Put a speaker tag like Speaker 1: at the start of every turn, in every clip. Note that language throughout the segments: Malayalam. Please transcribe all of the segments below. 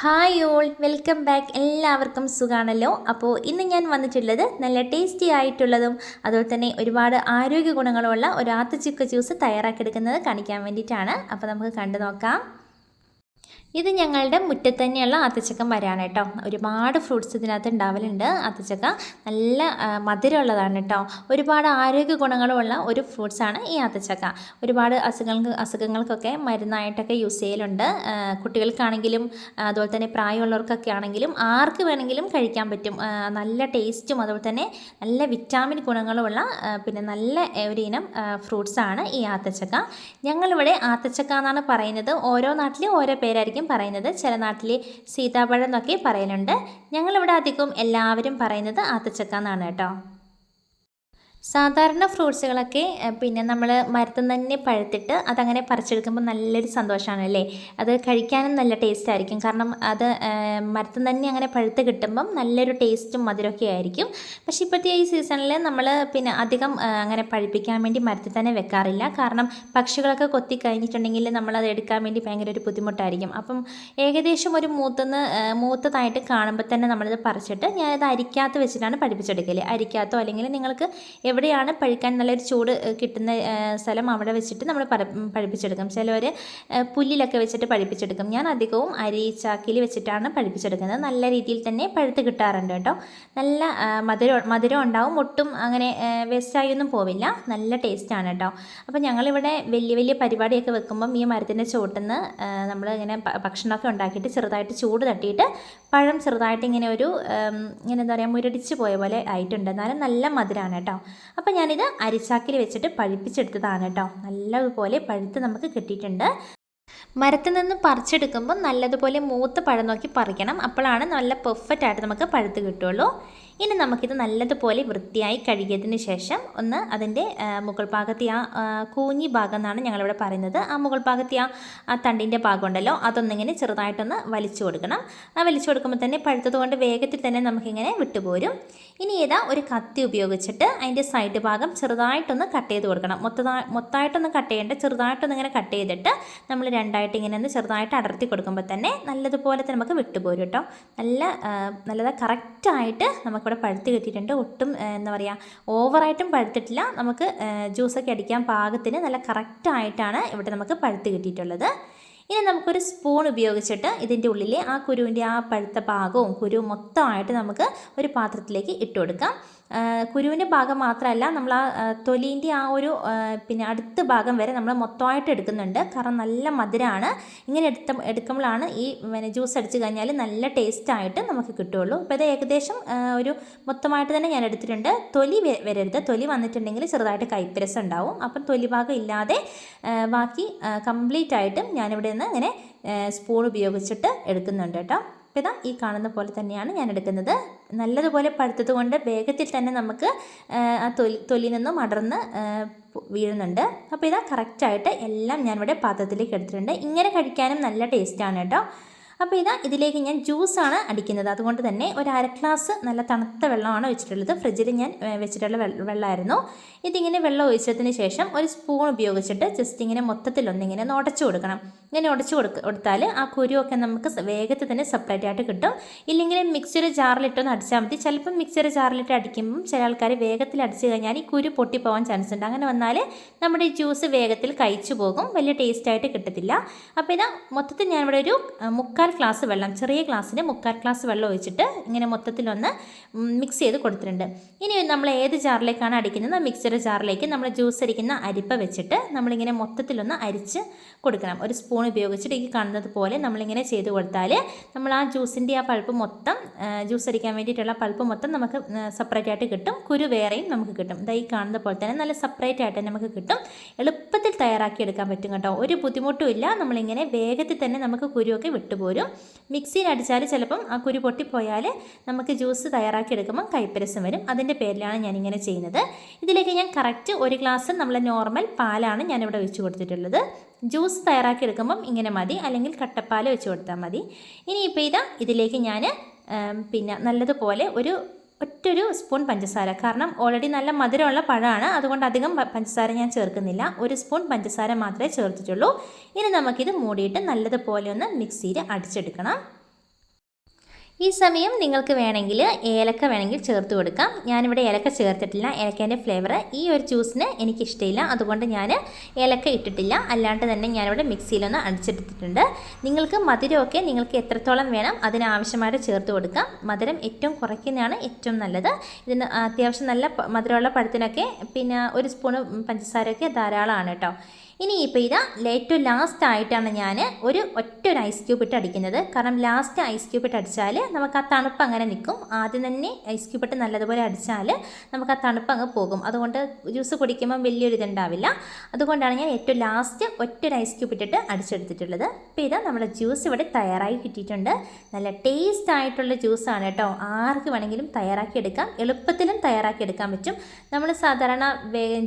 Speaker 1: Hi all welcome back. എല്ലാവർക്കും സുഖാണല്ലോ? അപ്പോൾ ഇന്ന് ഞാൻ വന്നിട്ടുള്ളത് നല്ല ടേസ്റ്റി ആയിട്ടുള്ളതും അതുപോലെ തന്നെ ഒരുപാട് ആരോഗ്യ ഗുണങ്ങളുള്ള ഒരു ആത്തച്ചുക്ക ജ്യൂസ് തയ്യാറാക്കിയെടുക്കുന്നത് കാണിക്കാൻ വേണ്ടിയിട്ടാണ്. അപ്പോൾ നമുക്ക് കണ്ടു നോക്കാം. ഇത് ഞങ്ങളുടെ മുറ്റത്ത് തന്നെയുള്ള ആത്തച്ചക്ക മരമാണ് കേട്ടോ. ഒരുപാട് ഫ്രൂട്ട്സ് ഇതിനകത്ത് ഉണ്ടാവലുണ്ട്. അത്തച്ചക്ക നല്ല മധുരമുള്ളതാണ് കേട്ടോ. ഒരുപാട് ആരോഗ്യ ഗുണങ്ങളുമുള്ള ഒരു ഫ്രൂട്ട്സാണ് ഈ അത്തച്ചക്ക ഒരുപാട് അസുഖങ്ങൾക്ക് അസുഖങ്ങൾക്കൊക്കെ മരുന്നായിട്ടൊക്കെ യൂസ് ചെയ്യലുണ്ട്. കുട്ടികൾക്കാണെങ്കിലും അതുപോലെ തന്നെ പ്രായമുള്ളവർക്കൊക്കെ ആണെങ്കിലും ആർക്ക് വേണമെങ്കിലും കഴിക്കാൻ പറ്റും. നല്ല ടേസ്റ്റും അതുപോലെ തന്നെ നല്ല വിറ്റാമിൻ ഗുണങ്ങളുമുള്ള പിന്നെ നല്ല ഒരു ഇനം ഫ്രൂട്ട്സാണ് ഈ ആത്തച്ചക്ക. ഞങ്ങളിവിടെ ആത്തച്ചക്ക എന്നാണ് പറയുന്നത്. ഓരോ നാട്ടിലും ഓരോ പേരായിരിക്കും പറയുന്നത്. ചില നാട്ടിൽ സീതാപ്പഴം എന്നൊക്കെ പറയലുണ്ട് ഞങ്ങളിവിടെ അധികം എല്ലാവരും പറയുന്നത് ആത്തച്ചക്ക എന്നാണ് കേട്ടോ. സാധാരണ ഫ്രൂട്ട്സുകളൊക്കെ പിന്നെ നമ്മൾ മരത്തിൽ തന്നെ പഴുത്തിട്ട് അതങ്ങനെ പറിച്ചെടുക്കുമ്പോൾ നല്ലൊരു സന്തോഷമാണ് അല്ലേ? അത് കഴിക്കാനും നല്ല ടേസ്റ്റ് ആയിരിക്കും. കാരണം അത് മരത്തിൽ തന്നെ അങ്ങനെ പഴുത്ത് കിട്ടുമ്പം നല്ലൊരു ടേസ്റ്റും മധുരമൊക്കെ ആയിരിക്കും. പക്ഷേ ഇപ്പോഴത്തെ ഈ സീസണിൽ നമ്മൾ പിന്നെ അധികം അങ്ങനെ പഴുപ്പിക്കാൻ വേണ്ടി മരത്തിൽ തന്നെ വെക്കാറില്ല. കാരണം പക്ഷികളൊക്കെ കൊത്തി കഴിഞ്ഞിട്ടുണ്ടെങ്കിൽ നമ്മളത് എടുക്കാൻ വേണ്ടി ഭയങ്കര ഒരു ബുദ്ധിമുട്ടായിരിക്കും. അപ്പം ഏകദേശം ഒരു മൂത്തുനിന്ന് മൂത്തതായിട്ട് കാണുമ്പോൾ തന്നെ നമ്മളിത് പറിച്ചിട്ട് ഞാനത് അരിക്കകത്ത് വെച്ചിട്ടാണ് പഠിപ്പിച്ചെടുക്കൽ അരിക്കാത്തോ അല്ലെങ്കിൽ നിങ്ങൾക്ക് എവിടെയാണ് പഴിക്കാൻ നല്ലൊരു ചൂട് കിട്ടുന്ന സ്ഥലം അവിടെ വെച്ചിട്ട് നമ്മൾ പര പഠിപ്പിച്ചെടുക്കും ചിലവർ പുല്ലിലൊക്കെ വെച്ചിട്ട് പഠിപ്പിച്ചെടുക്കും ഞാൻ അധികവും അരി ചാക്കിൽ വെച്ചിട്ടാണ് പഠിപ്പിച്ചെടുക്കുന്നത് നല്ല രീതിയിൽ തന്നെ പഴുത്ത് കിട്ടാറുണ്ട് കേട്ടോ. നല്ല മധുരം മധുരം ഉണ്ടാവും. ഒട്ടും അങ്ങനെ വേസ്റ്റായൊന്നും പോവില്ല. നല്ല ടേസ്റ്റാണ് കേട്ടോ. അപ്പോൾ ഞങ്ങളിവിടെ വലിയ വലിയ പരിപാടിയൊക്കെ വെക്കുമ്പം ഈ മരത്തിന്റെ ചുവട്ടിന്ന് നമ്മൾ ഇങ്ങനെ ഭക്ഷണമൊക്കെ ഉണ്ടാക്കിയിട്ട് ചെറുതായിട്ട് ചൂട് തട്ടിയിട്ട് പഴം ചെറുതായിട്ട് ഇങ്ങനെ ഒരു ഇങ്ങനെ എന്താ പറയുക മുരടിച്ച് പോയ പോലെ ആയിട്ടുണ്ട്. എന്നാലും നല്ല മധുരമാണ് കേട്ടോ. അപ്പോൾ ഞാനിത് അരിച്ചാക്കിൽ വെച്ചിട്ട് പഴുപ്പിച്ചെടുത്തതാണ് കേട്ടോ. നല്ലതുപോലെ പഴുത്ത് നമുക്ക് കിട്ടിയിട്ടുണ്ട്. മരത്തിൽ നിന്ന് പറിച്ചെടുക്കുമ്പോൾ നല്ലതുപോലെ മൂത്ത് പഴം നോക്കി പറിക്കണം. അപ്പോഴാണ് നല്ല പെർഫെക്റ്റ് ആയിട്ട് നമുക്ക് പഴുത്ത് കിട്ടുള്ളൂ ഇനി നമുക്കിത് നല്ലതുപോലെ വൃത്തിയായി കഴുകിയതിന് ശേഷം ഒന്ന് അതിന്റെ മുകൾ ഭാഗത്തെ ആ കൂഞ്ഞി ഭാഗം എന്നാണ് ഞങ്ങളിവിടെ പറയുന്നത്. ആ മുകൾ ഭാഗത്തെ ആ ആ തണ്ടിന്റെ ഭാഗം ഉണ്ടല്ലോ അതൊന്നിങ്ങനെ ചെറുതായിട്ടൊന്ന് വലിച്ചു കൊടുക്കണം. ആ വലിച്ചു കൊടുക്കുമ്പോൾ തന്നെ പഴുത്തത് കൊണ്ട് വേഗത്തിൽ തന്നെ നമുക്കിങ്ങനെ വിട്ടുപോരും. ഇനി ഏതാ ഒരു കത്തി ഉപയോഗിച്ചിട്ട് അതിന്റെ സൈഡ് ഭാഗം ചെറുതായിട്ടൊന്ന് കട്ട് ചെയ്ത് കൊടുക്കണം. മൊത്തമായി മൊത്തമായിട്ടൊന്ന് കട്ട് ചെയ്യേണ്ട ചെറുതായിട്ടൊന്ന് ഇങ്ങനെ കട്ട് ചെയ്തിട്ട് നമ്മൾ രണ്ടായിട്ട് ഇങ്ങനെ ഒന്ന് ചെറുതായിട്ട് അടർത്തി കൊടുക്കുമ്പോൾ തന്നെ നല്ലതുപോലെ തന്നെ നമുക്ക് വിട്ടുപോരും കേട്ടോ. നല്ല നല്ലതാ കറക്റ്റായിട്ട് നമുക്കിവിടെ പഴുത്ത് കിട്ടിയിട്ടുണ്ട്. ഒട്ടും എന്താ പറയുക ഓവറായിട്ടും പഴുത്തിട്ടില്ല. നമുക്ക് ജ്യൂസൊക്കെ അടിക്കാൻ പാകത്തിന് നല്ല കറക്റ്റായിട്ടാണ് ഇവിടെ നമുക്ക് പഴുത്ത് കിട്ടിയിട്ടുള്ളത്. ഇനി നമുക്കൊരു സ്പൂൺ ഉപയോഗിച്ചിട്ട് ഇതിന്റെ ഉള്ളിലെ ആ കുരുവിന്റെ ആ പഴുത്ത ഭാഗവും കുരു മൊത്തമായിട്ട് നമുക്ക് ഒരു പാത്രത്തിലേക്ക് ഇട്ട് കൊടുക്കാം. കുരുവിന്റെ ഭാഗം മാത്രമല്ല നമ്മൾ ആ തൊലീന്റെ ആ ഒരു പിന്നെ അടുത്ത ഭാഗം വരെ നമ്മൾ മൊത്തമായിട്ട് എടുക്കുന്നുണ്ട്. കാരണം നല്ല മധുരമാണ് ഇങ്ങനെ എടുത്ത എടുക്കുമ്പോഴാണ് ഈ പിന്നെ ജ്യൂസ് അടിച്ച് കഴിഞ്ഞാൽ നല്ല ടേസ്റ്റായിട്ട് നമുക്ക് കിട്ടുകയുള്ളൂ. അപ്പോൾ ഇത് ഏകദേശം ഒരു മൊത്തമായിട്ട് തന്നെ ഞാൻ എടുത്തിട്ടുണ്ട്. തൊലി വരരുത്. തൊലി വന്നിട്ടുണ്ടെങ്കിൽ ചെറുതായിട്ട് കൈപ്പരസം ഉണ്ടാവും. അപ്പം തൊലി ഭാഗം ഇല്ലാതെ ബാക്കി കംപ്ലീറ്റ് ആയിട്ടും ഞാനിവിടെ ഇങ്ങനെ സ്പൂൺ ഉപയോഗിച്ചിട്ട് എടുക്കുന്നുണ്ട് കേട്ടോ. അപ്പോൾ ഇതാ ഈ കാണുന്ന പോലെ തന്നെയാണ് ഞാൻ എടുക്കുന്നത്. നല്ലതുപോലെ പഴുത്തത് കൊണ്ട് വേഗത്തിൽ തന്നെ നമുക്ക് ആ, തൊലി തൊലി നിന്നും അടർന്ന് വീഴുന്നുണ്ട്. അപ്പോൾ ഇതാ കറക്റ്റായിട്ട് എല്ലാം ഞാൻ ഇവിടെ പാത്രത്തിലേക്ക് എടുത്തിട്ടുണ്ട്. ഇങ്ങനെ കഴിക്കാനും നല്ല ടേസ്റ്റാണ് കേട്ടോ. അപ്പോൾ ഇതാ ഇതിലേക്ക് ഞാൻ ജ്യൂസാണ് അടിക്കുന്നത്. അതുകൊണ്ട് തന്നെ ഒരു അര ഗ്ലാസ് നല്ല തണുത്ത വെള്ളമാണ് വെച്ചിട്ടുള്ളത്. ഫ്രിഡ്ജിൽ ഞാൻ വെച്ചിട്ടുള്ള വെള്ള- വെള്ളമായിരുന്നു ഇതിങ്ങനെ വെള്ളം ഒഴിച്ചതിന് ശേഷം ഒരു സ്പൂൺ ഉപയോഗിച്ചിട്ട് ജസ്റ്റ് ഇങ്ങനെ മൊത്തത്തിലൊന്നിങ്ങനെ ഒന്ന് ഉടച്ചു കൊടുക്കണം. ഇങ്ങനെ ഉടച്ചു കൊടുക്ക കൊടുത്താൽ ആ കുരുവൊക്കെ നമുക്ക് വേഗത്തിൽ തന്നെ സെപ്പറേറ്റ് ആയിട്ട് കിട്ടും. ഇല്ലെങ്കിൽ മിക്സർ ജാറിലിട്ടൊന്ന് അടിച്ചാൽ മതി. ചിലപ്പം മിക്സർ ജാറിലിട്ട് അടിക്കുമ്പം ചില ആൾക്കാർ വേഗത്തിൽ അടിച്ചു കഴിഞ്ഞാൽ ഈ കുരു പൊട്ടിപ്പോകാൻ ചാൻസ് ഉണ്ട്. അങ്ങനെ വന്നാൽ നമ്മുടെ ഈ ജ്യൂസ് വേഗത്തിൽ കഴിച്ചു പോകും. വലിയ ടേസ്റ്റ് ആയിട്ട് കിട്ടത്തില്ല. അപ്പോൾ ഇതാ മൊത്തത്തിൽ ഞാനിവിടെ ഒരു മുക്കാൽ ഗ്ലാസ് വെള്ളം ചെറിയ ഗ്ലാസ്സിന് മുക്കാൽ ഗ്ലാസ് വെള്ളം ഒഴിച്ചിട്ട് ഇങ്ങനെ മൊത്തത്തിലൊന്ന് മിക്സ് ചെയ്ത് കൊടുത്തിട്ടുണ്ട്. ഇനി നമ്മൾ ഏത് ജാറിലേക്കാണ് അടിക്കുന്നത്? മിക്സർ ജാറിലേക്ക് നമ്മൾ ജ്യൂസ് അരിക്കുന്ന അരിപ്പ വെച്ചിട്ട് നമ്മളിങ്ങനെ മൊത്തത്തിലൊന്ന് അരിച്ച് കൊടുക്കണം. ഒരു സ്പൂൺ ഉപയോഗിച്ചിട്ട് ഈ കാണുന്നത് പോലെ നമ്മളിങ്ങനെ ചെയ്ത് കൊടുത്താൽ നമ്മൾ ആ ജ്യൂസിന്റെ ആ പൾപ്പ് മൊത്തം ജ്യൂസ് അടിക്കാൻ വേണ്ടിയിട്ടുള്ള പൾപ്പ് മൊത്തം നമുക്ക് സെപ്പറേറ്റ് ആയിട്ട് കിട്ടും. കുരു വേറെയും നമുക്ക് കിട്ടും. ഇതാ ഈ കാണുന്ന പോലെ തന്നെ നല്ല സെപ്പറേറ്റ് ആയിട്ട് നമുക്ക് കിട്ടും. എളുപ്പത്തിൽ തയ്യാറാക്കി എടുക്കാൻ പറ്റും കേട്ടോ. ഒരു ബുദ്ധിമുട്ടും ഇല്ല. നമ്മളിങ്ങനെ വേഗത്തിൽ തന്നെ നമുക്ക് കുരുവൊക്കെ വിട്ടുപോരും. മിക്സിയിൽ അടിച്ചാൽ ചിലപ്പം ആ കുരു പൊട്ടിപ്പോയാൽ നമുക്ക് ജ്യൂസ് തയ്യാറാക്കി എടുക്കുമ്പോൾ കൈപ്പരസം വരും. അതിന്റെ പേരിലാണ് ഞാനിങ്ങനെ ചെയ്യുന്നത്. ഇതിലേക്ക് ഞാൻ കറക്റ്റ് ഒരു ഗ്ലാസ് നമ്മൾ നോർമൽ പാലാണ് ഞാനിവിടെ വെച്ച് കൊടുത്തിട്ടുള്ളത്. ജ്യൂസ് തയ്യാറാക്കി എടുക്കുമ്പം ഇങ്ങനെ മതി അല്ലെങ്കിൽ കട്ടപ്പാൽ വെച്ച് കൊടുത്താൽ മതി. ഇനിയിപ്പോൾ ഇതാ ഇതിലേക്ക് ഞാൻ പിന്നെ നല്ലതുപോലെ ഒരു ഒറ്റൊരു സ്പൂൺ പഞ്ചസാര. കാരണം ഓൾറെഡി നല്ല മധുരമുള്ള പഴമാണ് അതുകൊണ്ട് അധികം പഞ്ചസാര ഞാൻ ചേർക്കുന്നില്ല. ഒരു സ്പൂൺ പഞ്ചസാര മാത്രമേ ചേർത്തിട്ടുള്ളൂ. ഇനി നമുക്കിത് മൂടിയിട്ട് നല്ലതുപോലെ ഒന്ന് മിക്സിയിൽ അടിച്ചെടുക്കണം. ഈ സമയം നിങ്ങൾക്ക് വേണമെങ്കിൽ ഏലക്ക വേണമെങ്കിൽ ചേർത്ത് കൊടുക്കാം. ഞാനിവിടെ ഏലക്ക ചേർത്തിട്ടില്ല. ഏലക്കേന്റെ ഫ്ലേവർ ഈ ഒരു ജ്യൂസിന് എനിക്കിഷ്ടമില്ല. അതുകൊണ്ട് ഞാൻ ഏലക്ക ഇട്ടിട്ടില്ല. അല്ലാണ്ട് തന്നെ ഞാനിവിടെ മിക്സിയിലൊന്ന് അടിച്ചെടുത്തിട്ടുണ്ട്. നിങ്ങൾക്ക് മധുരമൊക്കെ നിങ്ങൾക്ക് എത്രത്തോളം വേണം അതിനാവശ്യമായിട്ട് ചേർത്ത് കൊടുക്കാം. മധുരം ഏറ്റവും കുറയ്ക്കുന്നതാണ് ഏറ്റവും നല്ലത്. ഇതിന് അത്യാവശ്യം നല്ല മധുരമുള്ള പഴത്തിനൊക്കെ പിന്നെ ഒരു സ്പൂണ് പഞ്ചസാരയൊക്കെ ധാരാളമാണ് കേട്ടോ. ഇനി ഇപ്പോൾ ഇതാ ഏറ്റവും ലാസ്റ്റ് ആയിട്ടാണ് ഞാൻ ഒരു ഒറ്റ ഒരു ഐസ് ക്യൂബ് ഇട്ട് അടിക്കുന്നത്. കാരണം ലാസ്റ്റ് ഐസ് ക്യൂബ് ഇട്ട് അടിച്ചാൽ നമുക്ക് ആ തണുപ്പ് അങ്ങനെ നിൽക്കും. ആദ്യം തന്നെ ഐസ് ക്യൂബ് ഇട്ട് നല്ലതുപോലെ അടിച്ചാൽ നമുക്ക് ആ തണുപ്പ് അങ്ങ് പോകും. അതുകൊണ്ട് ജ്യൂസ് കുടിക്കുമ്പോൾ വലിയൊരു ഇതുണ്ടാവില്ല. അതുകൊണ്ടാണ് ഞാൻ ഏറ്റവും ലാസ്റ്റ് ഒറ്റ ഒരു ഐസ് ക്യൂബ് ഇട്ടിട്ട് അടിച്ചെടുത്തിട്ടുള്ളത്. അപ്പോൾ ഇതാ നമ്മുടെ ജ്യൂസ് ഇവിടെ തയ്യാറായി കിട്ടിയിട്ടുണ്ട്. നല്ല ടേസ്റ്റ് ആയിട്ടുള്ള ജ്യൂസാണ് കേട്ടോ. ആർക്ക് വേണമെങ്കിലും തയ്യാറാക്കി എടുക്കാം. എളുപ്പത്തിലും തയ്യാറാക്കി എടുക്കാൻ പറ്റും. നമ്മൾ സാധാരണ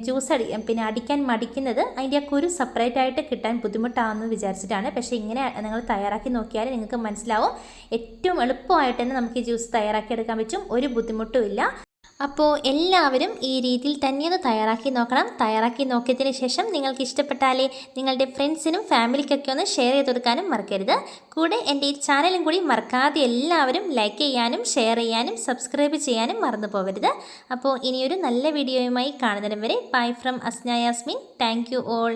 Speaker 1: ജ്യൂസ് അടി പിന്നെ അടിക്കാൻ മടിക്കുന്നത് അതിന്റെ ആ കുരു സെപ്പറേറ്റ് ആയിട്ട് കിട്ടാൻ ബുദ്ധിമുട്ടാണെന്ന് വിചാരിച്ചിട്ടാണ്. പക്ഷേ ഇങ്ങനെ നിങ്ങൾ തയ്യാറാക്കി നോക്കിയാൽ നിങ്ങൾക്ക് മനസ്സിലാവും. ഏറ്റവും എളുപ്പമായിട്ട് തന്നെ നമുക്ക് ഈ ജ്യൂസ് തയ്യാറാക്കി എടുക്കാൻ പറ്റും. ഒരു ബുദ്ധിമുട്ടും ഇല്ല. അപ്പോൾ എല്ലാവരും ഈ രീതിയിൽ തന്നെ ഒന്ന് തയ്യാറാക്കി നോക്കണം. തയ്യാറാക്കി നോക്കിയതിന് ശേഷം നിങ്ങൾക്ക് ഇഷ്ടപ്പെട്ടാലേ നിങ്ങളുടെ ഫ്രണ്ട്സിനും ഫാമിലിക്കൊക്കെ ഒന്ന് ഷെയർ ചെയ്ത് കൊടുക്കാനും മറക്കരുത്. കൂടെ എന്റെ ഈ ചാനലും കൂടി മറക്കാതെ എല്ലാവരും ലൈക്ക് ചെയ്യാനും ഷെയർ ചെയ്യാനും സബ്സ്ക്രൈബ് ചെയ്യാനും മറന്നു പോകരുത്. അപ്പോൾ ഇനിയൊരു നല്ല വീഡിയോയുമായി കാണുന്നതിന് വരെ bye from Asna Yasmin. Thank you all.